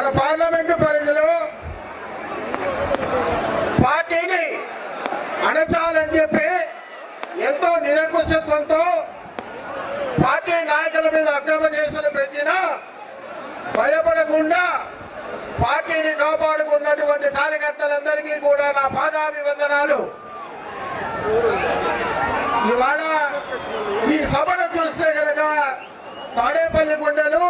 మన పార్లమెంటు పరిధిలో పార్టీని అణచాలని చెప్పి ఎంతో నిరంకుశత్వంతో పార్టీ నాయకుల మీద అక్రమ కేసులు పెట్టినా భయపడకుండా పార్టీని కాపాడుకున్నటువంటి కార్యకర్తలందరికీ కూడా నా పాదాభివందనాలు. ఇవాళ ఈ సభను చూస్తే కనుక తాడేపల్లి గుండెలు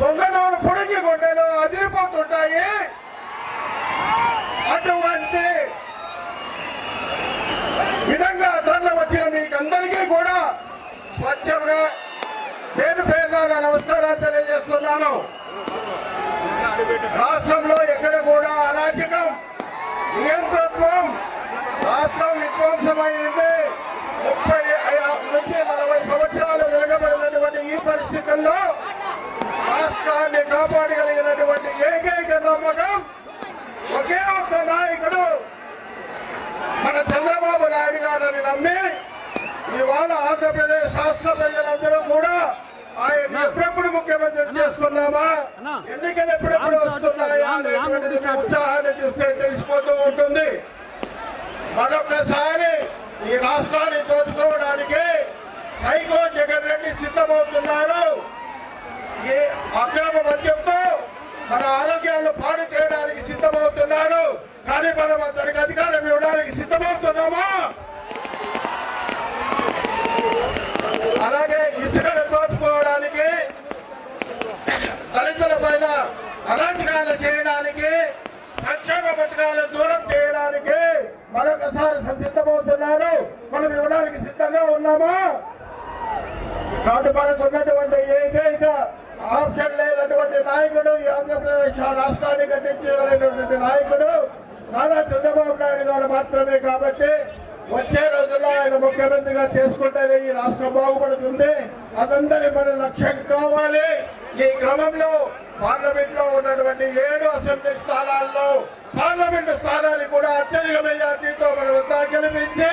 పొంగనూరు పుడికి గుండెలు అదిరిపోతుంటాయి. అటువంటి విధంగా ధరలు వచ్చిన మీకందరికీ కూడా స్వచ్ఛంగా పేరు పేరుగా నమస్కారాలు తెలియజేస్తున్నాను. రాష్ట్రంలో ఎక్కడ కూడా అరాచకం నియంతృత్వం రాష్ట్రం విధ్వంసమైంది. ముప్పై నుంచి నలభై సంవత్సరాలు వెలగబడినటువంటి ఈ పరిస్థితుల్లో రాష్ట్రాన్ని కాపాడగలిగినటువంటి ఏకైక నమ్మకం ఒకే ఒక్క నాయకుడు మన చంద్రబాబు నాయుడు గారిని నమ్మి ఇవాళ ఆంధ్రప్రదేశ్ రాష్ట్ర ప్రజలందరూ కూడా ఆయన ఎప్పుడెప్పుడు ముఖ్యమంత్రి చేసుకున్నామా ఎన్నికలు ఎప్పుడెప్పుడు వస్తున్నాయా అనేటువంటిది ఉత్సాహాన్ని చూస్తే తెలిసిపోతూ ఉంటుంది. మరొకసారి ఈ రాష్ట్రాన్ని దోచుకోవడానికి సైకో జగన్ రెడ్డి సిద్ధమవుతున్నారు. ఈ అక్రమ మద్యంతో మన ఆరోగ్యాలను పాడు చేయడానికి సిద్ధమవుతున్నారు. కానీ మనం అతనికి అధికారం ఇవ్వడానికి సిద్ధమవుతున్నామా? చేయడానికి సంక్షేమ పథకాలను దూరం చేయడానికి మరొకసారి సిద్ధమవుతున్నారు. మనం ఇవ్వడానికి సిద్ధంగా ఉన్నామా? కాబట్టి మనకు ఉన్నటువంటి ఏకైక ఆప్షన్ లేనటువంటి నాయకుడు ఈ ఆంధ్రప్రదేశ్ రాష్ట్రాన్ని కట్టించగలిగినటువంటి నాయకుడు నారా చంద్రబాబు నాయుడు గారు మాత్రమే కాబట్టి వచ్చే రోజుల్లో ఆయన ముఖ్యమంత్రిగా చేసుకుంటేనే ఈ రాష్ట్రం బాగుపడుతుంది. అదందరి మన లక్ష్యం కావాలి. ఈ క్రమంలో పార్లమెంట్లో ఉన్నటువంటి ఏడు అసెంబ్లీ స్థానాల్లో పార్లమెంట్ స్థానాలు కూడా అత్యధిక మెజార్టీతో మనం అంతా గెలిపించి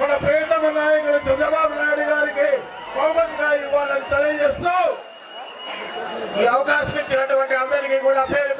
మన ప్రియతమ నాయకుడు చంద్రబాబు నాయుడు గారికి బహుమతిగా ఇవ్వాలని తెలియజేస్తూ ఈ అవకాశం ఇచ్చినటువంటి అందరికీ కూడా పేరు